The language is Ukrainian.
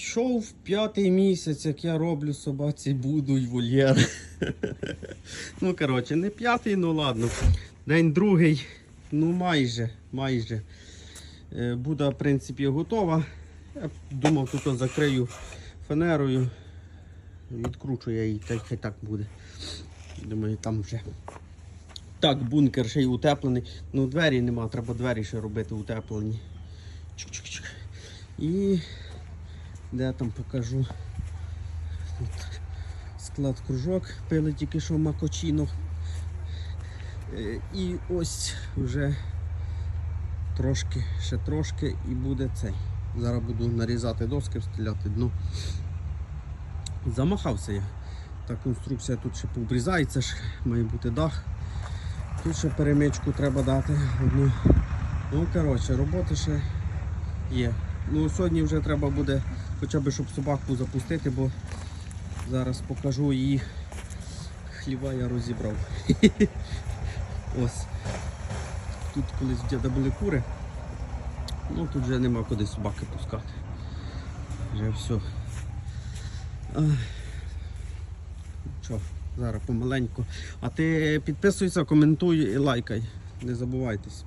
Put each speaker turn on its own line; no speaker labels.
Йшов п'ятий місяць, як я роблю собаці буду й вольєр. ну, коротше, не п'ятий, ну ладно. День другий, ну майже, майже. Е, Буда, в принципі, готова. Я думав, тут закрию фанерою. Відкручу я її, та й хай так буде. Думаю, там вже. Так, бункер ще й утеплений. Ну, двері нема, треба двері ще робити утеплені. Чик-чик-чик. І де я там покажу. Тут склад кружок, пили тільки що макочино. Е, І ось вже трошки, ще трошки і буде цей. Зараз буду нарізати доски, встиляти дно. Замахався я. Та конструкція тут ще пообрізається, має бути дах. Тут ще перемичку треба дати одну. Ну, коротше, роботи ще є. Ну, сьогодні вже треба буде хоча б щоб собаку запустити, бо зараз покажу її. Хліба я розібрав. Ось. Тут колись в діда були кури. Ну тут вже нема куди собаки пускати. Вже все. Що, зараз помаленьку. А ти підписуйся, коментуй і лайкай. Не забувайтесь.